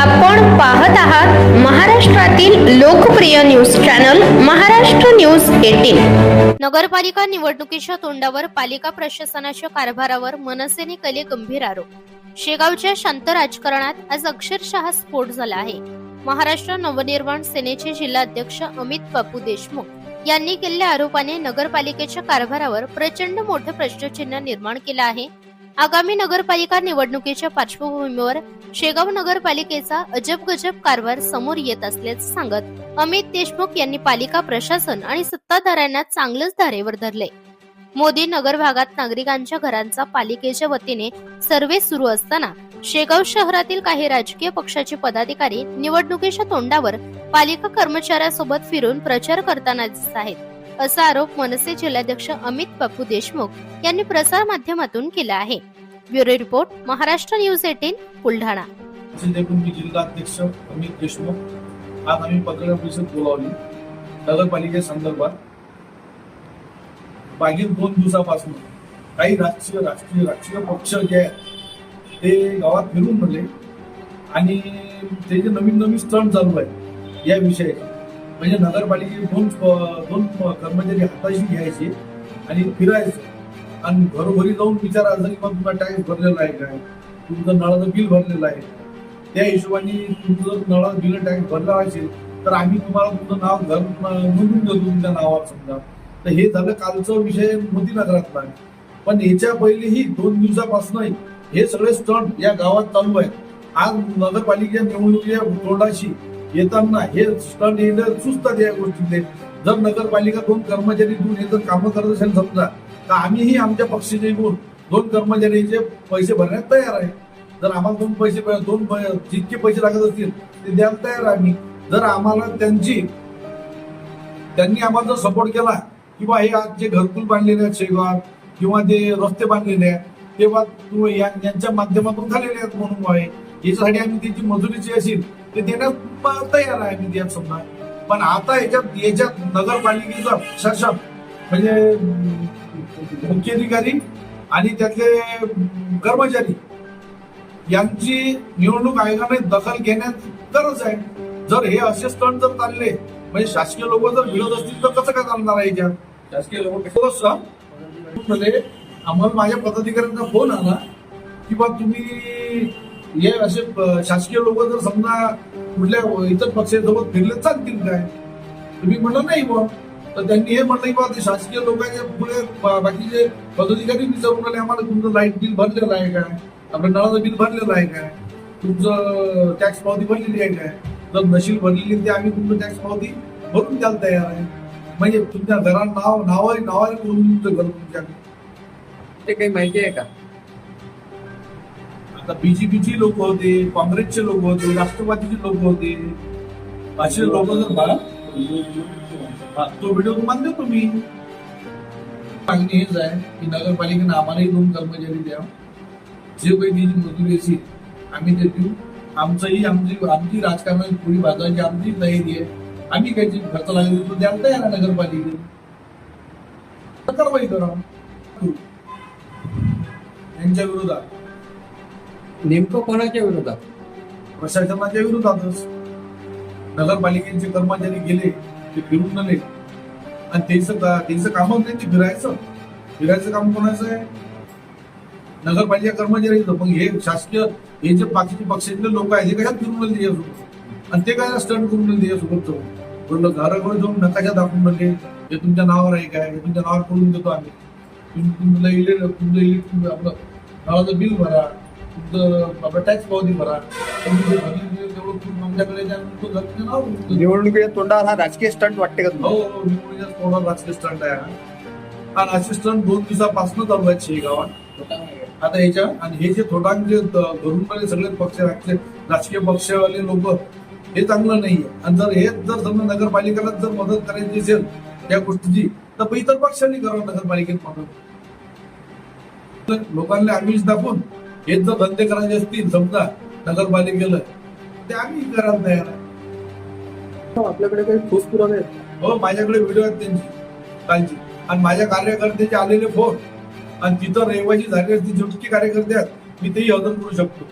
आपण पाहत आहात महाराष्ट्रातील लोकप्रिय news channel Maharashtra news eighteen. नगरपालिका निवडणुकीच्या तोंडावर पालिका प्रशासनाच्या कारभारावर मनसेने केले गंभीर आरोप. शेगावच्या शांत राजकारणात आज अक्षरशः स्फोट झाला आहे. महाराष्ट्र नवनिर्माण सेनेचे जिल्हाध्यक्ष अमित बापू देशमुख यांनी केलेल्या आरोपाने नगरपालिकेच्या कारभारावर प्रचंड मोठं प्रश्नचिन्ह निर्माण केलं आहे. आगामी नगरपालिका निवडणुकीच्या पार्श्वभूमीवर शेगाव नगरपालिकेचा अजब गजब कारभार समोर येत असल्याचं सांगत अमित देशमुख यांनी पालिका प्रशासन आणि सत्ताधाऱ्यांना चांगलंच धारेवर धरले. मोदी नगर भागात नागरिकांच्या घरांचा पालिकेच्या वतीने सर्वे सुरू असताना शेगाव शहरातील काही राजकीय पक्षाचे पदाधिकारी निवडणुकीच्या तोंडावर पालिका कर्मचाऱ्यासोबत फिरून प्रचार करताना दिसत आहेत. असा आरोप मनसे जिल्हाध्यक्ष अमित बापू देशमुख यांनी प्रसार माध्यमातून केला आहे. Bureau report Maharashtra news eighteen Buldhana. जिल्हा जिल्हाध्यक्ष अमित देशमुख आज आम्ही पत्रकार परिषद बोलावली. नगरपालिकेसंदर्भात मागील दोन दिवसापासून काही राजकीय राजकीय राजकीय पक्ष जे आहेत ते गावात फिरून म्हणले आणि ते जे नवीन नवीन स्टंट चालू आहे या विषयाचे म्हणजे नगरपालिकेचे दोन दोन कर्मचारी हाताशी घ्यायचे आणि फिरायचं. आणि घरोघरी जाऊन विचारायचं की मग तुमचा टॅक्स भरलेला आहे काय तुमचं नळाचं बिल भरलेलं आहे. त्या हिशोबाने तुमचं जर नळाचं बिल टॅक्स भरला असेल तर आम्ही तुम्हाला तुमचं नाव घर नोंदून देतो तुमच्या नावावर समजा. तर हे झालं कालचं विषय मोदीनगरातला आहे पण याच्या पहिलेही दोन दिवसापासून हे सगळे स्टंट या गावात चालू आहेत. आज नगरपालिकेच्या निवडणुकीच्या तोंडाशी येताना हे स्टंट येणं सुचतात या गोष्टीतले. जर नगरपालिका दोन कर्मचारी देऊन हे जर कामं करत असेल समजा तर आम्हीही आमच्या पक्षाचे येऊन दोन कर्मचाऱ्यांचे पैसे भरण्यात तयार आहे. जर आम्हाला दोन पैसे दोन पै- जितके पैसे लागत असतील ते द्यायला तयार आहे आम्ही. जर आम्हाला त्यांची त्यांनी आम्हाला जर सपोर्ट केला की बा हे आज जे घरकुल बांधलेले आहेत शेगाव किंवा ते रस्ते बांधलेले आहेत तेव्हा यांच्या माध्यमातून झालेले आहेत म्हणून आहे. याच्यासाठी आम्ही त्याची मजुरीची असेल ते देण्यात तयार आहे आम्ही त्यात समजा पण आता याच्यात याच्यात नगरपालिकेचा शासन म्हणजे मुख्याधिकारी आणि त्यातले कर्मचारी यांची निवडणूक आयोगाने दखल घेण्यात गरज आहे. जर हे असे स्टंट जर चालले म्हणजे शासकीय लोक जर विरोध असतील तर कसं काय चालणार आहे याच्यात? शासकीय लोक हो, मध्ये आम्हाला माझ्या पदाधिकाऱ्यांचा फोन आला की बा तुम्ही हे असे शासकीय लोक जर समजा कुठल्या इतर पक्षासोबत फिरले चालतील काय? तुम्ही म्हणलं नाही बा तर त्यांनी हे म्हणलं की बा ते शासकीय लोकांच्या पुढे बा- बाकीचे पदाधिकारी विचारून आले आम्हाला तुमचं लाइट बिल भरलेलं आहे काय? आपलं नळाचं बिल भरलेलं आहे काय? तुमचं टॅक्स पावती भरलेली आहे काय? जर नशील भरलेली ते आम्ही तुमचं टॅक्स पावती भरून द्यायला तयार आहे. म्हणजे तुमच्या घरात नाव नावाने नावाने करून तुमचं घर तुमच्या ते काही माहिती आहे का? आता बीजेपीची लोक होते काँग्रेसचे लोक होते राष्ट्रवादीचे लोक होते. असे लोक जर तो व्हिडिओ तुम्हाला देतो मी मागणी हेच आहे की नगरपालिकेने आम्हालाही दोन कर्मचारी द्या. जे काही मजुरी असेल आम्ही ते देऊ. आमचंही आमची आमची राजकारणाची पुढी बाजाराची आमची तयारी आहे. आम्ही काही खर्च लागेल तो द्यायला तयार आहे नगरपालिकेने. कारवाई करा. यांच्या विरोधात. नेमकं कोणाच्या विरोधात? प्रशासनाच्या विरोधातच. नगरपालिकेचे कर्मचारी गेले ते फिरून आले. आणि त्यांचं का- त्यांचं कामच नाही ते फिरायचं. फिरायचं काम कोणाचं आहे? नगरपालिका कर्मचारी पण हे शासकीय हे जे बाकीचे पक्षातले लोक आहेत हे कशात फिरून आले त्याच्यासोबत आणि ते काय स्टंट करून आले त्याच्यासोबत जाऊन बोललं घराकडे जाऊन नकाशा दाखवून आले हे तुमच्या नावावर आहे काय? हे तुमच्या नावावर करून देतो आम्ही. तुम्ही तुमचं इलेक्ट तुमचं इलेक्ट्रिक आपलं नावाचं बिल भरा. तुमचं टॅक्स पावती भरा. तुम्ही आमच्याकडे द्या, तुमचं निवडणुकीच्या तोंडावर हा राजकीय स्टंट वाटते का हो तुम्हाला? हो निवडणुकीच्या तोंडावर आहे हा. राजकीय स्टंट दोन दिवसापासून चालू आहे शेगावात. आता याच्या आणि हे जे थोटांग जे धरून सगळे पक्ष राजकीय राजकीय पक्षवाले लोक हे चांगलं नाहीये. आणि जर हे जर समजा नगरपालिकेला जर मदत करायची असेल या गोष्टीची तर मग इतर पक्षांनी करावं नगरपालिकेत मदत. तर लोकांना आमिष दाखवून हे जर धंदे करायचे असतील समजा नगरपालिकेला ते आम्ही करायला तयार आहे. आपल्याकडे काही ठोस पुरावे आहेत. हो माझ्याकडे व्हिडिओ आहेत त्यांची कालची. आणि माझ्या कार्यकर्त्याचे आलेले फोन आणि तिथं रहिवासी झाले असतील जे कार्यकर्ते आहेत मी तेही हजर करू शकतो.